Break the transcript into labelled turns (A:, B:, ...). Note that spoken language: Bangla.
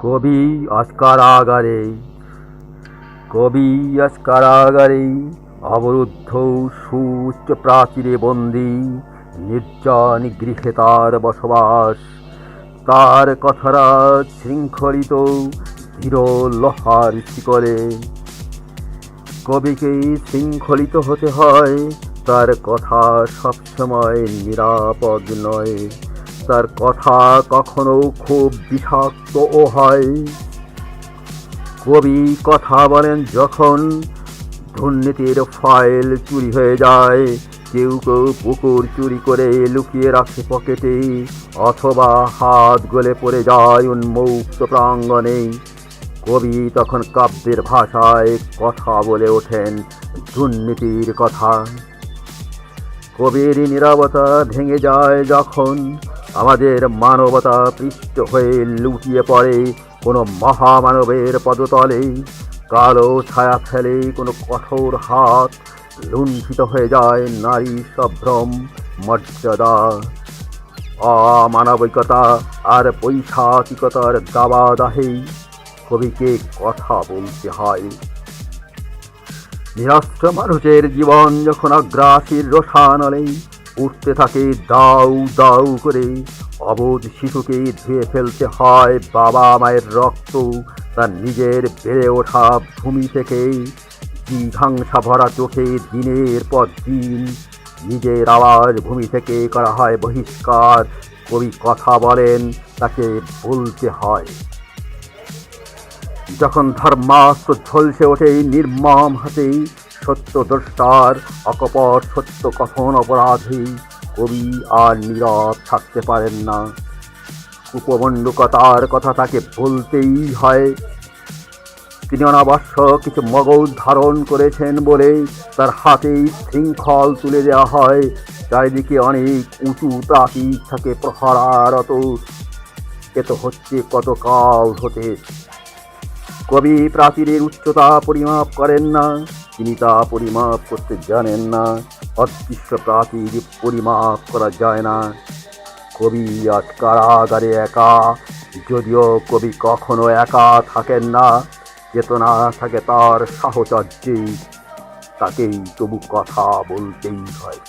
A: কবি আজ কারাগারে কবি আজ কারাগারে অবরুদ্ধ সুউচ্চ প্রাচীরে বন্দি, নির্জন গৃহে তার বসবাস। তার কথারা শৃঙ্খলিত ধীর লোহার শিকলে কবিকে শৃঙ্খলিত হতে হয়, তার কথা সবসময় নিরাপদ নয়। তার কথা কখনো খুব বিষাক্তও হয়। কবি কথা বলেন যখন দুর্নীতির ফাইল চুরি হয়ে যায়, কেউ কেউ পুকুর চুরি করে লুকিয়ে রাখে পকেটে, অথবা হাত গলে পড়ে যায় উন্মুক্ত প্রাঙ্গণে। কবি তখন কাব্যের ভাষায় কথা বলে ওঠেন দুর্নীতির কথা। কবির নিরবতা ভেঙে যায় যখন আমাদের মানবতা পৃষ্ঠ হয়ে লুটিয়ে পড়ে কোনো মহামানবের পদতলে। কালো ছায়া ফেলে কোনো কঠোর হাত লুণ্ঠিত হয়ে যায় নারী সভ্রম মর্যাদা। অমানবিকতা আর পৈশাচিকতার দাবাদাহেই কবিকে কথা বলতে হয়। নিরাস্ত্র মানুষের জীবন যখন অগ্রাসীর রসানলে উঠতে থাকে দাউ দাউ করে। অবোধ শিশুকে ধুয়ে ফেলতে হয় বাবা মায়ের রক্ত। তার নিজের বেড়ে ওঠা ভূমি থেকে জিঘাংসা ভরা চোখে দিনের পর দিন নিজের আওয়াজ ভূমি থেকে করা হয় বহিষ্কার। কবি কথা বলেন, তাকে বলতে হয়। যখন ধর্মাস্ত্র ঝলসে ওঠে নির্মম হাতে সত্য দ্রষ্টার অকপট সত্য কথন অপরাধী? কবি আর নীরব থাকতে পারেন না। উপমণ্ডকতার কথা তাকে বলতেই হয়। তিনি অনাবশ্য কিছু মগজ ধারণ করেছেন বলে তার হাতেই শৃঙ্খল তুলে দেওয়া হয়। চারিদিকে অনেক উঁচু প্রাচীর থাকে প্রহরারত। এ তো হচ্ছে কত কাল হতে। কবি প্রাচীরের উচ্চতা পরিমাপ করেন না। তিনি তা পরিমাপ করতে জানেন না। অদৃশ্য প্রাচীর পরিমাপ করা যায় না। কবি আজ কারাগারে একা, যদিও কবি কখনো একা থাকেন না, চেতনা থাকে তার সাহচর্যেই। তাকেই তবু কথা বলতেই হয়।